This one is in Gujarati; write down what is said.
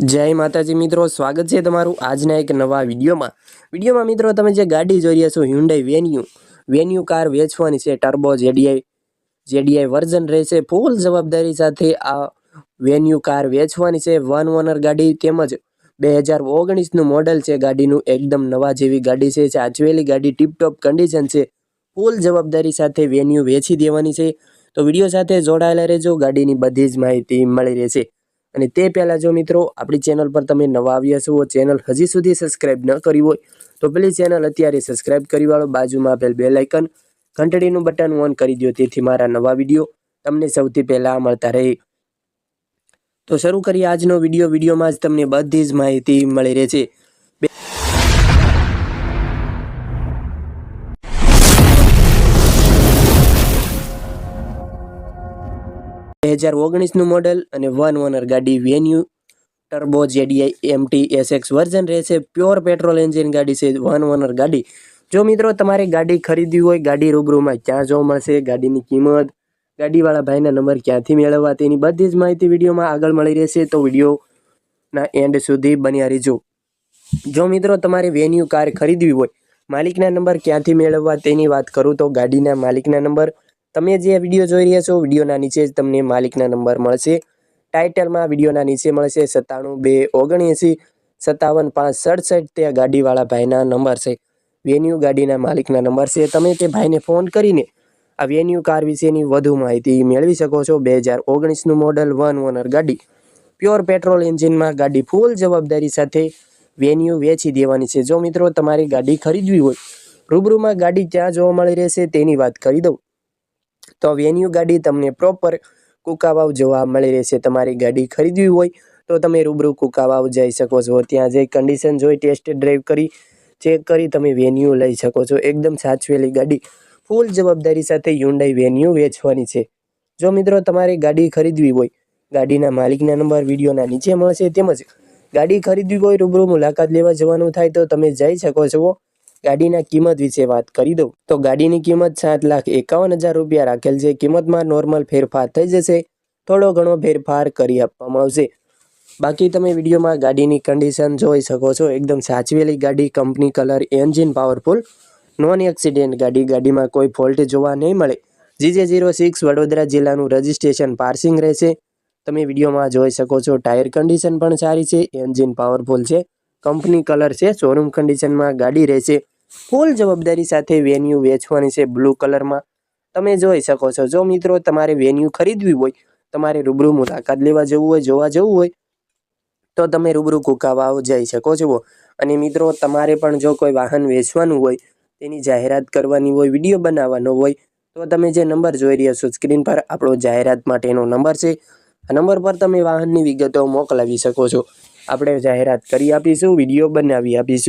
જય માતાજી મિત્રો, સ્વાગત છે તમારું આજના એક નવા વિડીયોમાં. વિડીયોમાં મિત્રો તમે જે ગાડી જોઈ રહ્યા છો હ્યુન્ડાઈ વેન્યુ વેન્યુ કાર વેચવાની છે ટર્બો જેડીઆઈ જેડીઆઈ વર્ઝન રહેશે. ફૂલ જવાબદારી સાથે આ વેન્યુ કાર વેચવાની છે. વન ઓનર ગાડી તેમજ બે હજાર ઓગણીસનું મોડલ છે ગાડીનું. એકદમ નવા જેવી ગાડી છે, સાચવેલી ગાડી ટીપટોપ કન્ડિશન છે. ફૂલ જવાબદારી સાથે વેન્યુ વેચી દેવાની છે. તો વીડિયો સાથે જોડાયેલા રહેજો, ગાડીની બધી જ માહિતી મળી રહેશે. અને તે પહેલાં જો મિત્રો, આપણી ચેનલ પર તમે નવા આવ્યા છો ચેનલ હજી સુધી સબસ્ક્રાઈબ ન કરી હોય, તો પ્લીઝ ચેનલ અત્યારે સબસ્ક્રાઇબ કરી વાળો, બાજુમાં આપેલ બે લાઇકન ઘંટડીનું બટન ઓન કરી દો તેથી મારા નવા વીડિયો તમને સૌથી પહેલાં મળતા રહે. તો શરૂ કરીએ આજનો વીડિયો વિડીયોમાં જ તમને બધી જ માહિતી મળી રહેશે. બે હજાર ઓગણીસનું મોડલ અને વન ઓનર ગાડી Venue turbo JDI MT SX version રહેશે. પ્યોર પેટ્રોલ એન્જિન ગાડી છે. વન ઓનર ગાડી. જો મિત્રો, તમારે ગાડી ખરીદવી હોય, ગાડી રૂબરૂમાં ક્યાં જોવા મળશે, ગાડીની કિંમત, ગાડીવાળા ભાઈના નંબર ક્યાંથી મેળવવા, તેની બધી જ માહિતી વિડીયોમાં આગળ મળી રહેશે. તો વિડીયોના એન્ડ સુધી બન્યા રહેજો. જો મિત્રો, તમારે વેન્યુ કાર ખરીદવી હોય, માલિકના નંબર ક્યાંથી મેળવવા તેની વાત કરું તો ગાડીના માલિકના નંબર તમે જે વીડિયો જોઈ રહ્યા છો, વિડીયોના નીચે જ તમને માલિકના નંબર મળશે. ટાઇટલમાં વિડીયોના નીચે મળશે સત્તાણું બે ઓગણએંસી, સત્તાવન પાંચ સડસઠ, તે ગાડીવાળા ભાઈના નંબર છે. વેન્યુ ગાડીના માલિકના નંબર છે. તમે તે ભાઈને ફોન કરીને આ વેન્યુ કાર વિશેની વધુ માહિતી મેળવી શકો છો. બે હજાર ઓગણીસનું મોડલ વન ઓનર ગાડી. પ્યોર પેટ્રોલ એન્જિનમાં ગાડી ફૂલ જવાબદારી સાથે વેન્યુ વેચી દેવાની છે. જો મિત્રો તમારી ગાડી ખરીદવી હોય, રૂબરૂમાં ગાડી ક્યાં જોવા મળી રહેશે, તેની વાત કરી દઉં. તો વેન્યુ ગાડી તમને પ્રોપર કુકાવાવ જોવા મળી રહેશે. તમારી ગાડી ખરીદવી હોય તો તમે રૂબરૂ કુકાવાવ જઈ શકો છો. ત્યાં જઈ કન્ડિશન જોઈ ટેસ્ટ ડ્રાઈવ કરી ચેક કરી તમે વેન્યુ લઈ શકો છો. એકદમ સાચવેલી ગાડી. ફૂલ જવાબદારી સાથે યુન્ડાઈ વેન્યુ વેચવાની છે. જો મિત્રો તમારે ગાડી ખરીદવી હોય, ગાડીના માલિકના નંબર, વિડીયોના નીચે મળશે તેમજ ગાડી ખરીદવી હોય, રૂબરૂ મુલાકાત લેવા જવાનું થાય તો તમે જઈ શકો છો. ગાડીના કિંમત વિશે વાત કરી દઉં. તો ગાડીની કિંમત સાત લાખ એકાવન હજાર રૂપિયા રાખેલ છે. કિંમતમાં નોર્મલ ફેરફાર થઈ જશે. થોડો ઘણો ફેરફાર કરી આપવામાં આવશે. બાકી તમે વિડીયોમાં ગાડીની કન્ડિશન જોઈ શકો છો. એકદમ સાચવેલી ગાડી company colour engine powerful non accident ગાડી. ગાડીમાં કોઈ ફોલ્ટ જોવા નહીં મળે. જીજે ઝીરો સિક્સ વડોદરા જિલ્લાનું રજિસ્ટ્રેશન પાર્સિંગ રહેશે. તમે વિડીયોમાં જોઈ શકો છો ટાયર કન્ડિશન પણ સારી છે. એન્જિન પાવરફુલ છે. કંપની કલર છે. શોરૂમ કન્ડિશનમાં ગાડી રહેશે. ફૂલ જવાબદારી સાથે વેન્યુ વેચવાની છે બ્લુ કલરમાં. તમે જોઈ શકો છો. જો મિત્રો તમારે વેન્યુ ખરીદવી હોય, તમારે રૂબરૂ મુલાકાત લેવા જવું હોય, જોવા જવું હોય, તો તમે રૂબરૂ કુકાવાવ જઈ શકો છો. અને મિત્રો, તમારે પણ જો કોઈ વાહન વેચવાનું હોય, તેની જાહેરાત કરવાની હોય, વીડિયો બનાવવાનો હોય, તો તમે જે નંબર જોઈ રહ્યા છો, સ્ક્રીન પર આપણો જાહેરાત માટેનો નંબર છે. આ નંબર પર તમે વાહનની વિગતો મોકલાવી શકો છો. આપણે જાહેરાત કરી આપીશું, વીડિયો બનાવી આપીશું.